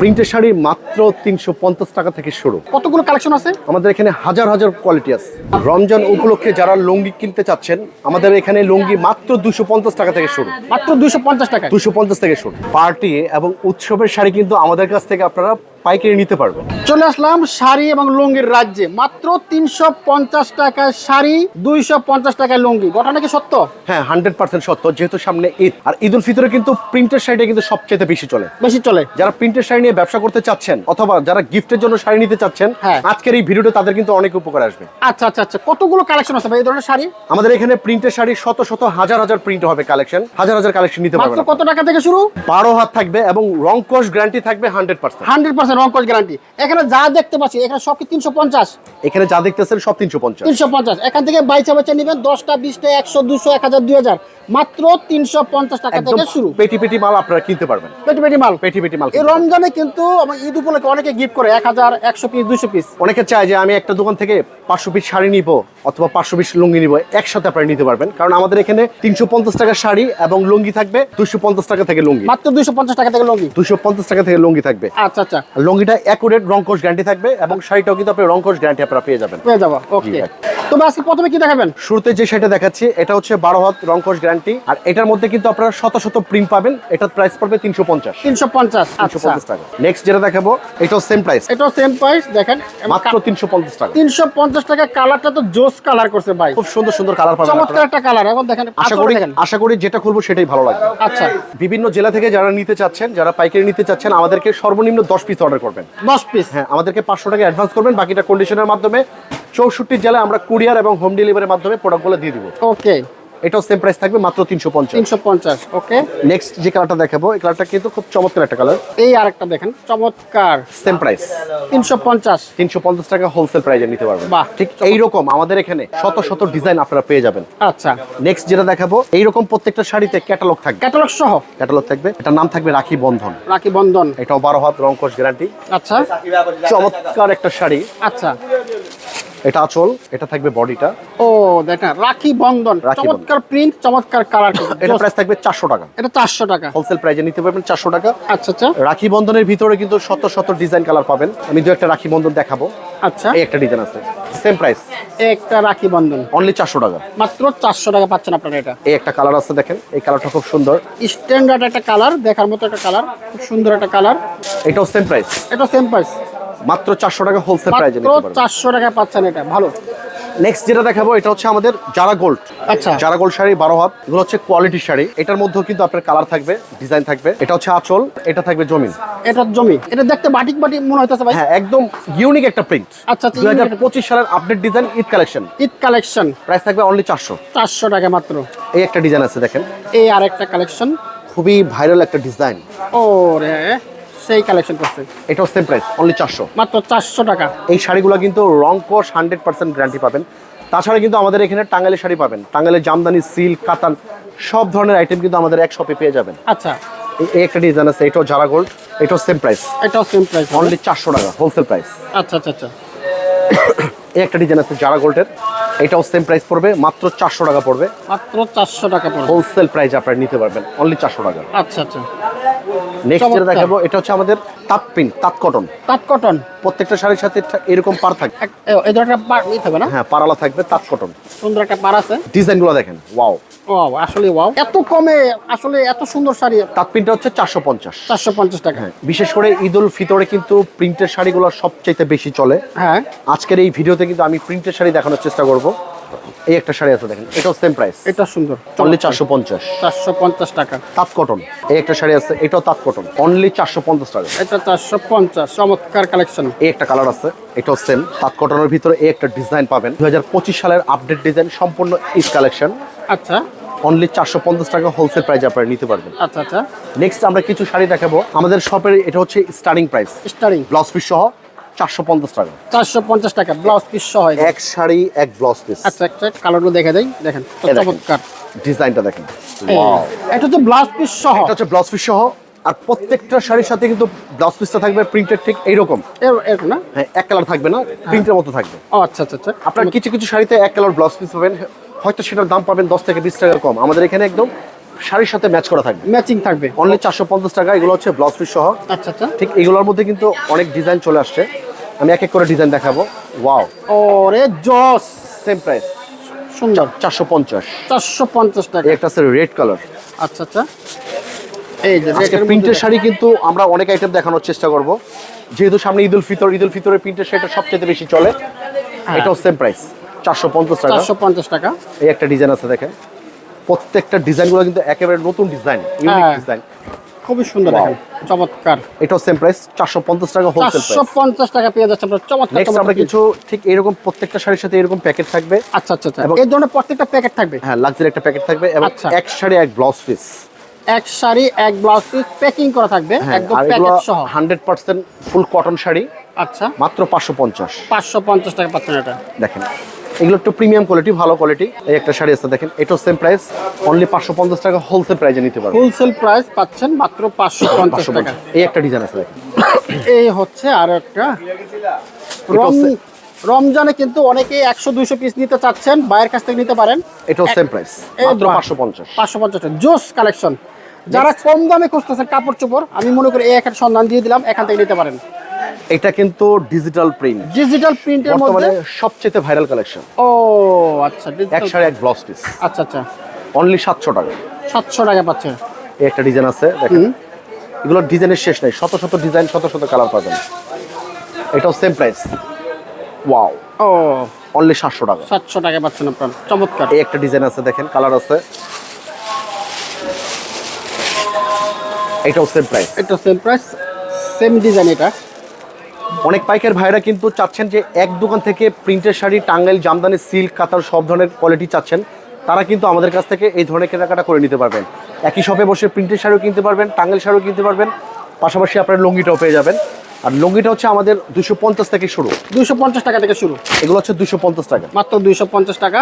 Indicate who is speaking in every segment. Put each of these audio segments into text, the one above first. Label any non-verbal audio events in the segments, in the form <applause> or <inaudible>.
Speaker 1: প্রিন্টের শাড়ি মাত্র তিনশো পঞ্চাশ টাকা থেকে শুরু।
Speaker 2: কতগুলো কালেকশন আছে?
Speaker 1: আমাদের এখানে হাজার হাজার কোয়ালিটি আছে। রমজান উপলক্ষে যারা লুঙ্গি কিনতে চাচ্ছেন আমাদের এখানে লুঙ্গি মাত্র দুশো পঞ্চাশ টাকা থেকে শুরু।
Speaker 2: মাত্র পঞ্চাশ টাকা
Speaker 1: দুশো থেকে শুরু। পার্টি এবং উৎসবের শাড়ি কিন্তু আমাদের কাছ থেকে আপনারা পাইকারি নিতে পারবেন।
Speaker 2: চলে আসলাম শাড়ি এবং লুঙ্গির রাজ্যে। মাত্র তিনশো পঞ্চাশ টাকায় শাড়ি দুইশো পঞ্চাশ টাকায় লুঙ্গি। ঘটনা কি সত্য?
Speaker 1: হ্যাঁ হান্ড্রেড পার্সেন্ট সত্য। যেহেতু সামনে ঈদ আর ঈদ উল ফিতরে কিন্তু প্রিন্টের শাড়িটা কিন্তু সবচেয়ে বেশি চলে।
Speaker 2: বেশি চলে।
Speaker 1: যারা প্রিন্টের শাড়ি নিয়ে ব্যবসা করতে চাচ্ছেন অথবা যারা গিফটের জন্য শাড়ি নিতে চাচ্ছেন
Speaker 2: হ্যাঁ।
Speaker 1: আজকের এই ভিডিওটা তাদের কিন্তু অনেক উপকার আসবে।
Speaker 2: আচ্ছা আচ্ছা আচ্ছা। কতগুলো কালেকশন আছে ভাই এই ধরনের শাড়ি?
Speaker 1: আমাদের এখানে প্রিন্টের শাড়ি শত শত হাজার হাজার প্রিন্ট হবে কালেকশন হাজার হাজার কালেকশন নিতে পারবেন
Speaker 2: কত টাকা থেকে শুরু?
Speaker 1: বারো হাত থাকবে এবং রং কস গ্যারান্টি থাকবে হান্ড্রেড পার্সেন্ট
Speaker 2: হান্ড্রেড পার্সেন্ট রঙ্কজ গ্যারান্টি এখানে যা দেখতে পাচ্ছি এখানে সব কি তিনশো পঞ্চাশ?
Speaker 1: এখানে যা দেখতেছেন সব তিনশো পঞ্চাশ।
Speaker 2: তিনশো পঞ্চাশ। এখান থেকে বাইচা বাইচা নেবেন দশটা বিশটা একশো দুশো এক হাজার দুই হাজার। মাত্র তিনশো পঞ্চাশ টাকা থেকে শুরু।
Speaker 1: পেটি পেটি মাল আপনারা কিনতে পারবেন।
Speaker 2: পেটি পেটি মাল।
Speaker 1: পেটি পেটি মাল
Speaker 2: এই রমজানে কিন্তু আমার ঈদ উপলক্ষে অনেকে গিফট করে এক হাজার একশো পিস দুশো পিস
Speaker 1: অনেকে চায় যে আমি একটা দোকান থেকে পাঁচশো পিস শাড়ি নিব অথবা পাঁচশো পিস লুঙ্গি নিব একসাথে আপনারা নিতে পারবেন। কারণ আমাদের এখানে তিনশো পঞ্চাশ টাকা শাড়ি এবং লুঙ্গি থাকবে দুশো পঞ্চাশ টাকা থেকে লুঙ্গি।
Speaker 2: মাত্র দুশো পঞ্চাশ টাকা থেকে লুঙ্গি?
Speaker 1: দুশো পঞ্চাশ টাকা থেকে লুঙ্গি থাকবে।
Speaker 2: আচ্ছা আচ্ছা।
Speaker 1: লুঙ্গিটা অ্যাকুরেট রংকশ গ্যারান্টি থাকবে এবং শাড়িটাও কিন্তু আপনি রংকশ গ্যারান্টি আপনারা পেয়ে যাবেন।
Speaker 2: পেয়ে যাব ওকে তবে আজকে প্রথমে কি দেখাবেন?
Speaker 1: শুরুতে যে শাড়িটা দেখাচ্ছি এটা হচ্ছে বারো হাত রংকশ গ্যারান্টি আর এটার মধ্যে কিন্তু আপনারা শত শত প্রিন্ট পাবেন এটার প্রাইস পড়বে তিনশো পঞ্চাশ।
Speaker 2: তিনশো পঞ্চাশ
Speaker 1: তিনশো
Speaker 2: আচ্ছা
Speaker 1: পঞ্চাশ টাকা। নেক্সট যেটা দেখাবো এটাও সেম প্রাইস
Speaker 2: এটাও সেম প্রাইস দেখেন
Speaker 1: মাত্র তিনশো পঞ্চাশ টাকা।
Speaker 2: তিনশো পঞ্চাশ টাকা কালারটা তো জোস কালার করছে ভাই।
Speaker 1: খুব সুন্দর সুন্দর কালার পাবেন
Speaker 2: চমৎকার একটা কালার এখন দেখেন
Speaker 1: আশা করি আশা করি যেটা খুলবো সেটাই ভালো লাগবে।
Speaker 2: আচ্ছা।
Speaker 1: বিভিন্ন জেলা থেকে যারা নিতে চাচ্ছেন যারা পাইকারি নিতে চাচ্ছেন আমাদেরকে সর্বনিম্ন দশ পিস অর্ডার করবেন।
Speaker 2: দশ পিস
Speaker 1: হ্যাঁ আমাদেরকে পাঁচশো টাকা অ্যাডভান্স করবেন বাকিটা কন্ডিশনের মাধ্যমে চৌষট্টি জেলায় আমরা কুরিয়ার এবং হোম ডেলিভারির মাধ্যমে প্রোডাক্টগুলো দিয়ে দিব।
Speaker 2: ওকে
Speaker 1: এটাও সেম প্রাইস থাকবে মাত্র তিনশো পঞ্চাশ।
Speaker 2: তিনশো পঞ্চাশ ওকে
Speaker 1: নেক্সট যে কালারটা দেখাবো এই কালারটা কিন্তু খুব চমৎকার একটা কালার
Speaker 2: এই আরেকটা দেখেন চমৎকার।
Speaker 1: সেম প্রাইস
Speaker 2: তিনশো পঞ্চাশ।
Speaker 1: তিনশো পঞ্চাশ টাকা হোলসেল প্রাইজে নিতে পারবেন।
Speaker 2: বাহ।
Speaker 1: ঠিক এইরকম আমাদের এখানে শত শত ডিজাইন আপনারা পেয়ে যাবেন।
Speaker 2: আচ্ছা।
Speaker 1: নেক্সট যেটা দেখাবো এইরকম প্রত্যেকটা শাড়িতে ক্যাটালগ থাকবে।
Speaker 2: ক্যাটালগ সহ?
Speaker 1: ক্যাটালগ থাকবে। এটার নাম থাকবে রাখি বন্ধন।
Speaker 2: রাখি বন্ধন।
Speaker 1: এটাও বারো হাত রংকশ গ্যারান্টি
Speaker 2: আচ্ছা।
Speaker 1: চমৎকার একটা শাড়ি।
Speaker 2: আচ্ছা।
Speaker 1: এটা আচল এটা থাকবে বডিটা।
Speaker 2: ও দেখেন রাখি বন্ধন চমৎকার প্রিন্ট চমৎকার কালার <laughs>
Speaker 1: এটা প্রাইস থাকবে চারশো টাকা।
Speaker 2: এটা চারশো টাকা।
Speaker 1: হোলসেল প্রাইজে নিতে পারবেন চারশো টাকা।
Speaker 2: আচ্ছা আচ্ছা।
Speaker 1: রাখি বন্ধনের ভিতরে কিন্তু শত শত ডিজাইন কালার পাবেন। আমি দু একটা রাখি বন্ধন দেখাবো।
Speaker 2: আচ্ছা।
Speaker 1: এই একটা ডিজাইন আছে। সেম প্রাইস
Speaker 2: একটা রাখি বন্ধন।
Speaker 1: অনলি চারশো টাকা।
Speaker 2: মাত্র চারশো টাকা পাচ্ছেন আপনারা এটা।
Speaker 1: এই একটা কালার আছে দেখেন। এই কালারটা খুব সুন্দর।
Speaker 2: স্ট্যান্ডার্ড একটা কালার দেখার মতো একটা কালার খুব সুন্দর একটা কালার
Speaker 1: এটাও সেম প্রাইস
Speaker 2: এটা সেম প্রাইস
Speaker 1: মাত্র চারশো টাকা হোলসেল প্রাইজে
Speaker 2: চারশো টাকা পাচ্ছেন এটা ভালো।
Speaker 1: নেক্সট যেটা দেখাবো এটা হচ্ছে আমাদের জারা গোল্ড
Speaker 2: আচ্ছা।
Speaker 1: জারা গোল্ড শাড়ি বারো হাত। এগুলো হচ্ছে কোয়ালিটি শাড়ি। এটার মধ্যেও কিন্তু আপনার কালার থাকবে ডিজাইন থাকবে। এটা হচ্ছে আঁচল এটা থাকবে জমিন।
Speaker 2: এটা জমি এটা দেখতে বাটিক বাটিক মনে হইতেছে ভাই।
Speaker 1: হ্যাঁ একদম ইউনিক একটা প্রিন্ট
Speaker 2: আচ্ছা, আচ্ছা,
Speaker 1: দুই হাজার পঁচিশ সালের update design Eid collection
Speaker 2: Eid collection
Speaker 1: price থাকবে অনলি চারশো।
Speaker 2: চারশো টাকা মাত্র।
Speaker 1: এই একটা ডিজাইন আছে দেখেন।
Speaker 2: এই আরেকটা কালেকশন
Speaker 1: খুবই ভাইরাল একটা ডিজাইন
Speaker 2: ও রে সেই কালেকশন করছে।
Speaker 1: এটাও সেম প্রাইস অনলি চারশো।
Speaker 2: মাত্র চারশো টাকা।
Speaker 1: এই শাড়িগুলো কিন্তু রং কোর্স হান্ড্রেড পার্সেন্ট গ্যারান্টি পাবেন। তাছাড়া কিন্তু আমাদের এখানে টাঙ্গাইলের শাড়ি পাবেন। টাঙ্গাইলের জামদানি সিল্ক কাতান সব ধরনের আইটেম কিন্তু আমাদের এক শপে পেয়ে যাবেন।
Speaker 2: আচ্ছা।
Speaker 1: এই- একটা ডিজাইন আছে এটাও জারা গোল্ড এটাও সেম প্রাইস
Speaker 2: এটাও সেম প্রাইস
Speaker 1: অনলি চারশো টাকা হোলসেল প্রাইস
Speaker 2: আচ্ছা আচ্ছা আচ্ছা।
Speaker 1: এই একটা ডিজাইন আছে জারা গোল্ডের এটাও সেম প্রাইস পড়বে মাত্র চারশো টাকা পড়বে।
Speaker 2: মাত্র চারশো টাকা পড়বে।
Speaker 1: হোলসেল প্রাইস আপনারা নিতে পারবেন অনলি চারশো টাকা।
Speaker 2: আচ্ছা আচ্ছা।
Speaker 1: নেক্সট যেটা দেখাবো এটা হচ্ছে আমাদের তাঁত প্রিন্ট তাঁত কটন
Speaker 2: তাঁত কটন
Speaker 1: প্রত্যেকটা শাড়ির সাথে এরকম পার থাকবে
Speaker 2: এই ধরনের পার ই থাকবে না?
Speaker 1: হ্যাঁ পারালা থাকবে তাঁত কটন
Speaker 2: সুন্দর একটা পার আছে।
Speaker 1: ডিজাইনগুলো দেখেন ওয়াও
Speaker 2: আসলে ওয়াও এত কমে আসলে এত সুন্দর শাড়ি।
Speaker 1: তাঁত প্রিন্টটা হচ্ছে চারশো পঞ্চাশ।
Speaker 2: চারশো পঞ্চাশ টাকা।
Speaker 1: বিশেষ করে ঈদ উল ফিতরে কিন্তু প্রিন্টের শাড়িগুলো সবচাইতে বেশি চলে।
Speaker 2: হ্যাঁ।
Speaker 1: আজকের এই ভিডিওতে কিন্তু আমি প্রিন্টের শাড়ি দেখানোর চেষ্টা করব। এই একটা শাড়ি আছে দেখেন এটাও সেম প্রাইস
Speaker 2: এটা সুন্দর।
Speaker 1: অনলি চারশো পঞ্চাশ।
Speaker 2: চারশো পঞ্চাশ টাকা।
Speaker 1: তাঁত কটন এই একটা শাড়ি আছে এটাও তাঁত কটন অনলি চারশো পঞ্চাশ টাকা।
Speaker 2: এটা চারশো পঞ্চাশ চমৎকার কালেকশন
Speaker 1: এই একটা কালার আছে এটাও সেম তাঁত কটনের ভিতরে এই একটা ডিজাইন পাবেন। দু হাজার পঁচিশ সালের আপডেট ডিজাইন সম্পূর্ণ ঈদ কালেকশন
Speaker 2: আচ্ছা।
Speaker 1: অনলি চারশো পঞ্চাশ টাকা হোলসেল প্রাইজে আপনারা নিতে পারবেন।
Speaker 2: আচ্ছা আচ্ছা।
Speaker 1: নেক্সট আমরা কিছু শাড়ি দেখাবো। আমাদের শপের এটা হচ্ছে starting price
Speaker 2: starting
Speaker 1: blouse piece সহ। চারশো পঞ্চাশ টাকা।
Speaker 2: চারশো পঞ্চাশ টাকা ব্লাউজ পিস সহ
Speaker 1: এক শাড়ি এক ব্লাউজ পিস
Speaker 2: আচ্ছা একটা কালারগুলো দেখে দেই দেখেন তো। চমৎকার।
Speaker 1: ডিজাইনটা দেখেন।
Speaker 2: এটা হচ্ছে ব্লাউজ পিস সহ।
Speaker 1: এটা হচ্ছে ব্লাউজ পিস সহ আর প্রত্যেকটা শাড়ির সাথে কিন্তু ব্লাউজ পিসটা থাকবে প্রিন্টেড ঠিক এইরকম।
Speaker 2: এর- এরকম না?
Speaker 1: হ্যাঁ এক কালার থাকবে না প্রিন্টের মতো থাকবে।
Speaker 2: ও আচ্ছা আচ্ছা আচ্ছা।
Speaker 1: আপনার কিছু কিছু শাড়িতে এক কালার ব্লাউজ পিস পাবেন হয়তো সেটার দাম পাবেন দশ থেকে বিশ টাকা কম। আমাদের এখানে একদম শাড়ির সাথে ম্যাচ করা থাকবে।
Speaker 2: ম্যাচিং থাকবে।
Speaker 1: অনলি চারশো পঞ্চাশ টাকা এগুলো হচ্ছে ব্লাউজ পিস সহ।
Speaker 2: আচ্ছা আচ্ছা।
Speaker 1: ঠিক এগুলোর মধ্যে কিন্তু অনেক ডিজাইন চলে আসছে। আমি এক এক করে ডিজাইন দেখাবো। ওয়াও
Speaker 2: ওরে জস!
Speaker 1: সেম প্রাইস
Speaker 2: সুন্দর।
Speaker 1: চারশো পঞ্চাশ।
Speaker 2: চারশো পঞ্চাশ টাকা।
Speaker 1: একটা আছে রেড কালার
Speaker 2: আচ্ছা আচ্ছা। এই যে
Speaker 1: প্রিন্টের শাড়ি কিন্তু আমরা অনেক আইটেম দেখানোর চেষ্টা করব। যেহেতু সামনে ঈদ উল ফিতর ঈদ উল ফিতরের প্রিন্টের শাড়িটা সবচেয়ে বেশি চলে এটাও সেম প্রাইস চারশো পঞ্চাশ টাকা।
Speaker 2: চারশো পঞ্চাশ টাকা।
Speaker 1: এই একটা ডিজাইন আছে দেখেন। প্রত্যেকটা ডিজাইনগুলো কিন্তু একেবারে নতুন ডিজাইন ইউনিক
Speaker 2: হ্যাঁ।
Speaker 1: ডিজাইন
Speaker 2: খুবই সুন্দর চমৎকার।
Speaker 1: এটাও সেম প্রাইস চারশো পঞ্চাশ টাকা হোলসেল
Speaker 2: চারশো পঞ্চাশ টাকা পেয়ে যাচ্ছে আপনার চমৎকার
Speaker 1: নেক্সট আমরা কিছু ঠিক এরকম প্রত্যেকটা শাড়ির সাথে এরকম প্যাকেট থাকবে।
Speaker 2: আচ্ছা আচ্ছা আচ্ছা।
Speaker 1: এবং-
Speaker 2: এই ধরনের প্রত্যেকটা প্যাকেট থাকবে?
Speaker 1: হ্যাঁ লাক্সারি একটা প্যাকেট থাকবে এবং
Speaker 2: আচ্ছা।
Speaker 1: এক শাড়ি এক ব্লাউজ পিস
Speaker 2: এক শাড়ি এক ব্লাউজ পিস প্যাকিং করা থাকবে
Speaker 1: হ্যাঁ
Speaker 2: একদম প্যাকেট সহ।
Speaker 1: Hundred percent full cotton sari.
Speaker 2: আচ্ছা।
Speaker 1: মাত্র পাঁচশো পঞ্চাশ।
Speaker 2: পাঁচশো পঞ্চাশ টাকা পাচ্ছেন এটা।
Speaker 1: দেখেন। এগুলো একটু প্রিমিয়াম কোয়ালিটি ভালো কোয়ালিটি এই একটা শাড়ি আছে দেখেন এটাও সেম প্রাইস অনলি পাঁচশো পঞ্চাশ টাকা হোলসেল প্রাইসে নিতে পারবেন।
Speaker 2: হোলসেল প্রাইস পাচ্ছেন মাত্র পাঁচশো পঞ্চাশ টাকা।
Speaker 1: এই একটা ডিজাইন আছে দেখেন।
Speaker 2: এই হচ্ছে আর একটা। রমজানে কিন্তু অনেকে একশো দুইশো পিস নিতে চাচ্ছেন বাইরের কাছ থেকে নিতে পারেন।
Speaker 1: এটাও সেম প্রাইস মাত্র। পাঁচশো পঞ্চাশ।
Speaker 2: পাঁচশো পঞ্চাশ টাকা। জোস কালেকশন যারা কম দামে খুঁজতেছেন কাপড় চোপড় আমি মনে করি এই একটা সন্ধান দিয়ে দিলাম এখান থেকে নিতে পারেন।
Speaker 1: এটা কিন্তু ডিজিটাল প্রিন্ট
Speaker 2: ডিজিটাল প্রিন্টের মধ্যে?
Speaker 1: সবচেয়ে ভাইরাল কালেকশন
Speaker 2: ও আচ্ছা
Speaker 1: এক শাড়ি এক ব্লাউজ পিস
Speaker 2: আচ্ছা আচ্ছা।
Speaker 1: অনলি সাতশো টাকা।
Speaker 2: সাতশো টাকা পাচ্ছে।
Speaker 1: এই একটা ডিজাইন আছে দেখেন। এগুলোর ডিজাইনের শেষ নাই। শত শত ডিজাইন শত শত কালার পাবেন এটাও সেম প্রাইস ওয়াও
Speaker 2: ও।
Speaker 1: অনলি সাতশো টাকা।
Speaker 2: সাতশো টাকা পাচ্ছেন আপনার। চমৎকার।
Speaker 1: এই একটা ডিজাইন আছে দেখেন কালার আছে। এটাও সেম প্রাইস
Speaker 2: এটা সেম প্রাইস সেম ডিজাইন এটা।
Speaker 1: অনেক পাইকার ভাইরা কিন্তু চাচ্ছেন যে এক দোকান থেকে প্রিন্টের শাড়ি টাঙ্গাইল জামদানি সিল্ক কাতার সব ধরনের কোয়ালিটি চাচ্ছেন। তারা কিন্তু আমাদের কাছ থেকে এই ধরনের কেনাকাটা করে নিতে পারবেন। একই শপে বসে প্রিন্টের শাড়িও কিনতে পারবেন টাঙ্গাইল শাড়িও কিনতে পারবেন। পাশাপাশি আপনার লুঙ্গিটাও পেয়ে যাবেন। আর লুঙ্গিটা হচ্ছে আমাদের দুশো পঞ্চাশ থেকে শুরু।
Speaker 2: দুশো পঞ্চাশ টাকা থেকে শুরু।
Speaker 1: এগুলো হচ্ছে দুশো পঞ্চাশ টাকা।
Speaker 2: মাত্র দুইশো পঞ্চাশ টাকা।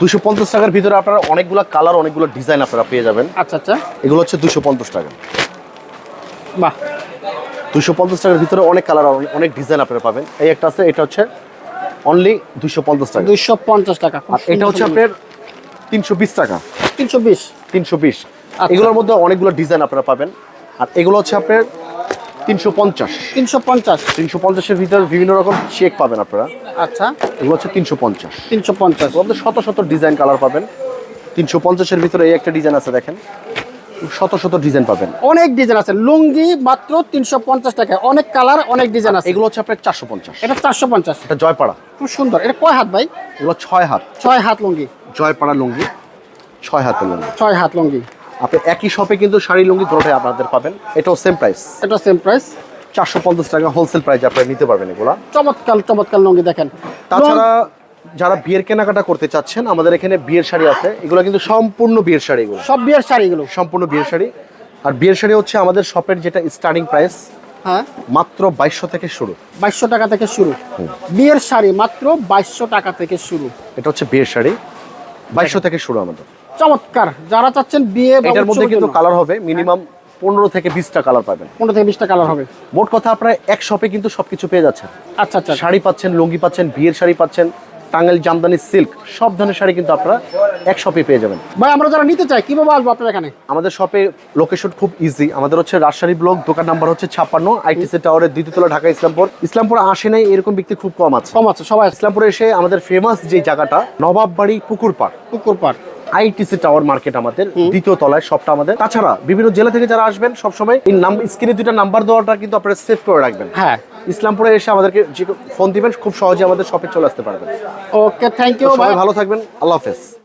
Speaker 1: দুশো পঞ্চাশ টাকার ভিতরে আপনারা অনেকগুলো কালার অনেকগুলো ডিজাইন আপনারা পেয়ে যাবেন।
Speaker 2: আচ্ছা আচ্ছা।
Speaker 1: এগুলো হচ্ছে দুশো পঞ্চাশ টাকা।
Speaker 2: বাহ।
Speaker 1: দুশো পঞ্চাশ টাকার ভিতরে অনেক কালার অনেক ডিজাইন আপনারা পাবেন। এই একটা আছে এটা হচ্ছে অনলি দুশো পঞ্চাশ টাকা।
Speaker 2: দুইশো পঞ্চাশ টাকা।
Speaker 1: আর এটা হচ্ছে আপনার তিনশো বিশ টাকা।
Speaker 2: তিনশো বিশ।
Speaker 1: তিনশো বিশ।
Speaker 2: আচ্ছা।
Speaker 1: এগুলোর মধ্যে অনেকগুলো ডিজাইন আপনারা পাবেন। আর এগুলো হচ্ছে আপনার তিনশো পঞ্চাশ।
Speaker 2: তিনশো পঞ্চাশ।
Speaker 1: তিনশো পঞ্চাশের ভিতরে বিভিন্ন রকম শেক পাবেন আপনারা।
Speaker 2: আচ্ছা।
Speaker 1: এগুলো হচ্ছে তিনশো পঞ্চাশ।
Speaker 2: তিনশো পঞ্চাশ।
Speaker 1: শত শত ডিজাইন কালার পাবেন। তিনশো পঞ্চাশের ভিতরে এই একটা ডিজাইন আছে দেখেন। শত শত ডিজাইন পাবেন।
Speaker 2: অনেক ডিজাইন আছে। লুঙ্গি মাত্র তিনশো পঞ্চাশ টাকা অনেক কালার অনেক ডিজাইন আছে।
Speaker 1: এগুলো হচ্ছে আপনার চারশো পঞ্চাশ।
Speaker 2: এটা চারশো পঞ্চাশ।
Speaker 1: এটা জয়পাড়া।
Speaker 2: খুব সুন্দর। এটা কয় হাত ভাই?
Speaker 1: এগুলো ছয় হাত।
Speaker 2: ছয় হাত লুঙ্গি।
Speaker 1: জয়পাড়া লুঙ্গি ছয় হাতের লুঙ্গি।
Speaker 2: ছয় হাত লুঙ্গি।
Speaker 1: আপনি একই শপে কিন্তু শাড়ি লুঙ্গি দুটোটাই আপনাদের পাবেন। এটাও সেম প্রাইস
Speaker 2: এটা সেম প্রাইস
Speaker 1: চারশো পঞ্চাশ টাকা হোলসেল প্রাইস আপনারা নিতে পারবেন এগুলা।
Speaker 2: চমৎকার চমৎকার লুঙ্গি দেখেন।
Speaker 1: তাছাড়া যারা বিয়ের কেনাকাটা করতে চাচ্ছেন আমাদের এখানে বিয়ের শাড়ি আছে। এগুলো কিন্তু সম্পূর্ণ বিয়ের শাড়ি এগুলো।
Speaker 2: সব বিয়ের শাড়ি এগুলো?
Speaker 1: সম্পূর্ণ বিয়ের শাড়ি। আর বিয়ের শাড়ি হচ্ছে আমাদের শপের যেটা স্টার্টিং প্রাইস
Speaker 2: হ্যাঁ।
Speaker 1: মাত্র বাইশশো থেকে শুরু।
Speaker 2: বাইশশো টাকা থেকে শুরু। বিয়ের শাড়ি মাত্র বাইশশো টাকা থেকে শুরু।
Speaker 1: এটা হচ্ছে বিয়ের শাড়ি। বাইশশো থেকে শুরু আমাদের।
Speaker 2: চমৎকার। যারা চাচ্ছেন বিয়ে
Speaker 1: এটার মধ্যে কিন্তু কালার হবে। মিনিমাম পনেরো থেকে বিশটা কালার পাবেন।
Speaker 2: পনেরো থেকে বিশটা কালার হবে।
Speaker 1: মোট কথা আপনারা এক শপে কিন্তু সবকিছু পেয়ে যাচ্ছেন।
Speaker 2: আচ্ছা আচ্ছা।
Speaker 1: শাড়ি পাচ্ছেন লুঙ্গি পাচ্ছেন বিয়ের শাড়ি পাচ্ছেন। টাঙ্গাইল জামদানি সিল্ক সব ধরনের শাড়ি কিন্তু আপনারা এক শপে পেয়ে যাবেন।
Speaker 2: ভাই আমরা যারা নিতে চাই কীভাবে আসব আপনার এখানে?
Speaker 1: আমাদের শপে লোকেশন খুব ইজি আমাদের হচ্ছে রাজশাহী ব্লক দোকান নাম্বার হচ্ছে ছাপ্পান্ন আইটিসি টাওয়ারের দ্বিতীয়তলা ঢাকা ইসলামপুর। ইসলামপুর আসে নাই এরকম ব্যক্তি খুব কম আছে।
Speaker 2: কম আছে সবাই
Speaker 1: ইসলামপুরে এসে আমাদের ফেমাস যে জায়গাটা নবাববাড়ি পুকুর পাড়।
Speaker 2: পুকুর পাড়।
Speaker 1: আইটিসি টাওয়ার মার্কেট আমাদের দ্বিতীয় তলায় সবটা আমাদের। তাছাড়া বিভিন্ন জেলা থেকে যারা আসবেন সবসময় এই নাম স্ক্রিনে দুইটা নাম্বার দেওয়াটা কিন্তু আপনারা সেভ করে রাখবেন।
Speaker 2: হ্যাঁ।
Speaker 1: ইসলামপুরে এসে আমাদেরকে যে ফোন দিবেন খুব সহজে আমাদের শপে চলে আসতে পারবেন।
Speaker 2: ওকে থ্যাংক ইউ
Speaker 1: সবাই ভালো থাকবেন আল্লাহ হাফেজ।